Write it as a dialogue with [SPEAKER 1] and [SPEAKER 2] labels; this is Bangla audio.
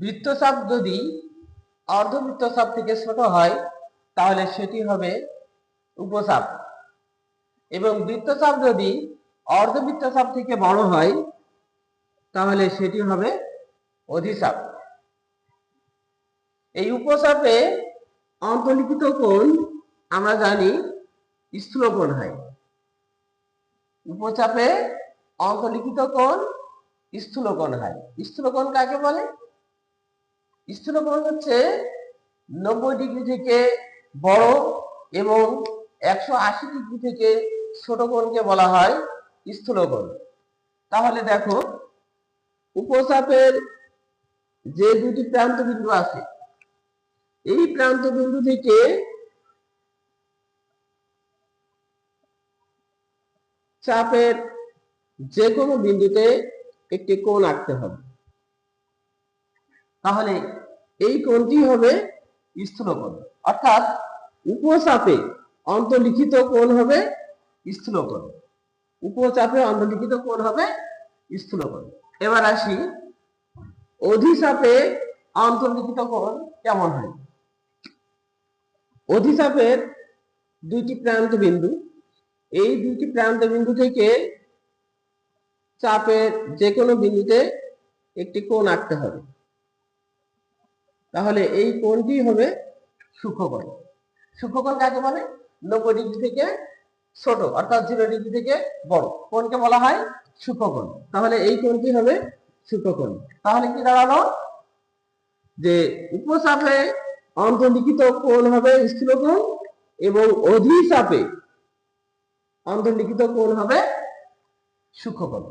[SPEAKER 1] বৃত্তচাপ যদি অর্ধবৃত্তচাপ থেকে ছোট হয়, তাহলে সেটি হবে উপচাপ। এবং বৃত্তচাপ যদি অর্ধবৃত্তচাপ থেকে বড় হয়, তাহলে সেটি হবে অধিচাপ। এই উপচাপে অন্তর্লিখিত কোণ আমরা জানি স্থূলকোণ হয়। উপচাপে অন্তর্লিখিত কোণ স্থূলকোণ হয়। স্থূলকোণ কাকে বলে? স্থূলকোণ হচ্ছে নব্বই ডিগ্রি থেকে বড় এবং একশো আশি ডিগ্রি থেকে ছোট কোণকে বলা হয় স্থূলকোণ তাহলে দেখো উপচাপের যে দুটি প্রান্ত বিন্দু আছে, এই প্রান্ত বিন্দু থেকে চাপের যে কোনো বিন্দুতে একটি কোণ আঁকতে হবে। তাহলে এই কোণটি হবে স্থূলকোণ। অর্থাৎ উপচাপে অন্তর্লিখিত কোণ হবে স্থূলকোণ। উপচাপে অন্তর্লিখিত কোণ হবে স্থূলকোণ। এবার আসি, অধিচাপে অন্তর্লিখিত কোণ কেমন হয়? অধিচাপের দুইটি প্রান্ত বিন্দু। এই দুইটি প্রান্ত বিন্দু থেকে চাপের যে কোনো বিন্দুতে একটি কোণ আঁকতে হবে। তাহলে এই কোণটি হবে সূক্ষ্মকোণ সূক্ষ্মকোণ কাকে বলে? নব্বই ডিগ্রি থেকে ছোট, অর্থাৎ জিরো ডিগ্রি থেকে বড়। কোণকে বলা হয় সূক্ষ্মকোণ তাহলে এই কোণটি হবে সূক্ষ্মকোণ তাহলে কি দাঁড়াল? যে উপচাপে অন্তর্লিখিত কোণ হবে স্থূলকোণ এবং অধিচাপে অন্তর্লিখিত কোণ হবে সূক্ষ্মকোণ